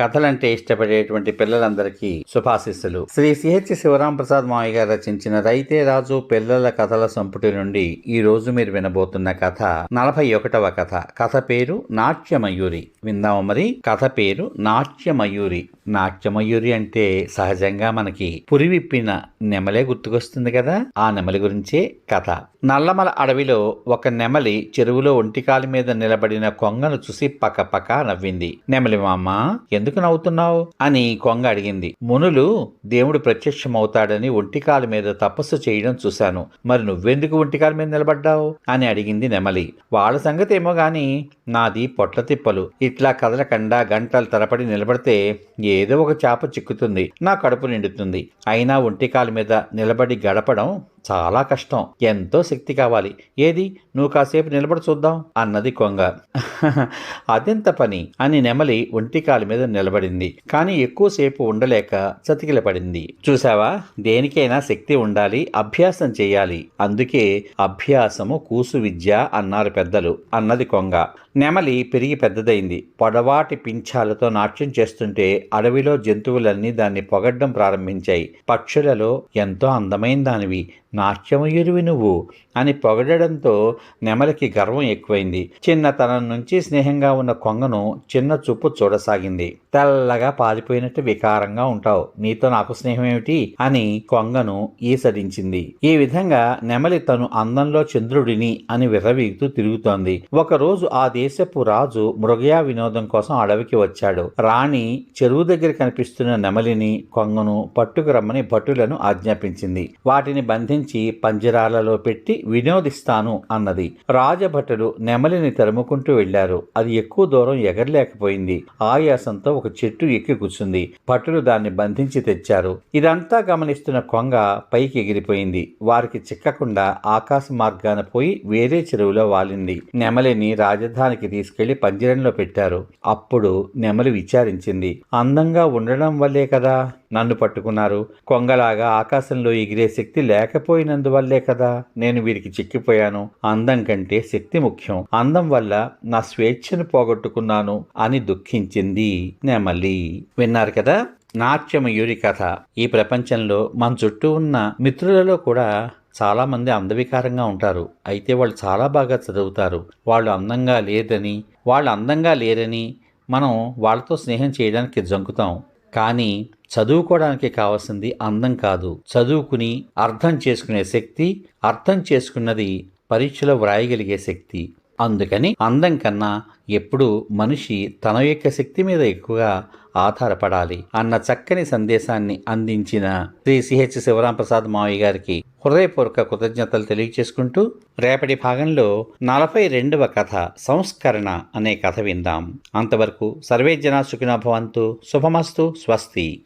కథలంటే ఇష్టపడేటువంటి పిల్లలందరికీ శుభాశిస్సులు. శ్రీ సిహెచ్ శివరాం ప్రసాద్ మావయ్య గారు రచించిన రైతే రాజు పిల్లల కథల సంపుటి నుండి ఈ రోజు మీరు వినబోతున్న కథ నలభై ఒకటవ కథ. కథ పేరు నాట్యమయూరి. విందాము మరి. కథ పేరు నాట్యమయూరి. నాట్యమయూరి అంటే సహజంగా మనకి పురివిప్పిన నెమలే గుర్తుకొస్తుంది కదా? ఆ నెమలి గురించే కథ. నల్లమల అడవిలో ఒక నెమలి చెరువులో ఒంటికాలి మీద నిలబడిన కొంగను చూసి పకపక నవ్వింది. నెమలి మామ ఎందుకు నవ్వుతున్నావు? అని కొంగ అడిగింది. మునులు దేవుడు ప్రత్యక్షమవుతాడని ఒంటికాలి మీద తపస్సు చేయడం చూశాను. మరి నువ్వెందుకు ఒంటికాలి మీద నిలబడ్డావు? అని అడిగింది నెమలి. వాళ్ళ సంగతి ఏమో గాని నాది పొట్ల తిప్పలు. ఇట్లా కదలకుండా గంటల తరపడి నిలబడితే ఏదో ఒక చేప చిక్కుతుంది నా కడుపు నిండుతుంది. అయినా ఒంటికాల మీద నిలబడి గడపడం చాలా కష్టం. ఎంతో శక్తి కావాలి. ఏది? నువ్వు కాసేపు నిలబడి చూద్దాం అన్నది కొంగ. అదెంత పని? అని నెమలి ఒంటికాలి మీద నిలబడింది. కానీ ఎక్కువసేపు ఉండలేక చతికిలపడింది. చూసావా దేనికైనా శక్తి ఉండాలి అభ్యాసం చేయాలి. అందుకే అభ్యాసము కూసు విద్య అన్నారు పెద్దలు అన్నది కొంగ. నెమలి పెరిగి పెద్దదైంది. పొడవాటి పింఛాలతో నాట్యం చేస్తుంటే అడవిలో జంతువులన్నీ దాన్ని పొగడ్డం ప్రారంభించాయి. పక్షులలో ఎంతో అందమైన దానివి నాట్యమయురివి నువ్వు అని పొగడడంతో నెమలికి గర్వం ఎక్కువైంది. చిన్నతనం నుంచి స్నేహంగా ఉన్న కొంగను చిన్న చూపు చూడసాగింది. తెల్లగా పారిపోయినట్టు వికారంగా ఉంటావు. నీతో నాకు స్నేహం ఏమిటి అని కొంగను ఈసడించింది. ఈ విధంగా నెమలి తను అందంలో చంద్రుడిని అని విర్రవీగుతూ తిరుగుతోంది. ఒకరోజు ఆ దేశపు రాజు మృగయా వినోదం కోసం అడవికి వచ్చాడు. రాణి చెరువు దగ్గర కనిపిస్తున్న నెమలిని కొంగను పట్టుకు రమ్మని భటులను ఆజ్ఞాపించింది. వాటిని బంధించి పంజరాలలో పెట్టి వినోదిస్తాను అన్నది. రాజభటులు నెమలిని తరుముకుంటూ వెళ్ళారు అది ఎక్కువ దూరం ఎగరలేకపోయింది. ఆయాసంతో ఒక చెట్టు ఎక్కి కూర్చుంది. భటులు దాన్ని బంధించి తెచ్చారు. ఇదంతా గమనిస్తున్న కొంగ పైకి ఎగిరిపోయింది. వారికి చిక్కకుండా ఆకాశ మార్గాన పోయి వేరే చెరువులో వాలింది. నెమలిని రాజధానికి తీసుకెళ్ళి పంజరంలో పెట్టారు. అప్పుడు నెమలి విచారించింది. అందంగా ఉండడం వల్లే కదా? నన్ను పట్టుకున్నారు. కొంగలాగా ఆకాశంలో ఎగిరే శక్తి లేకపోయినందువల్లే కదా నేను వీరికి చిక్కిపోయాను. అందం కంటే శక్తి ముఖ్యం. అందం వల్ల నా స్వేచ్ఛను పోగొట్టుకున్నాను అని దుఃఖించింది నెమలి. విన్నారు కదా? నాట్యమయూరి కథ. ఈ ప్రపంచంలో మన చుట్టూ ఉన్న మిత్రులలో కూడా చాలామంది అందవికారంగా ఉంటారు. అయితే వాళ్ళు చాలా బాగా చదువుతారు. వాళ్ళు అందంగా లేదని వాళ్ళు అందంగా లేరని మనం వాళ్ళతో స్నేహం చేయడానికి జంకుతాం. కానీ చదువుకోవడానికి కావాల్సింది అందం కాదు. చదువుకుని అర్థం చేసుకునే శక్తి అర్థం చేసుకున్నది పరీక్షలో వ్రాయగలిగే శక్తి. అందుకని అందం కన్నా ఎప్పుడు మనిషి తన యొక్క శక్తి మీద ఎక్కువగా ఆధారపడాలి. అన్న చక్కని సందేశాన్ని అందించిన శ్రీ సిహెచ్ శివరాం ప్రసాద్ మావయ్య గారికి హృదయపూర్వక కృతజ్ఞతలు తెలియచేసుకుంటూ రేపటి భాగంలో నలభై రెండవ కథ సంస్కరణ అనే కథ విందాం. అంతవరకు సర్వే జనా సుఖినో భవంతు. శుభమస్తు. స్వస్తి.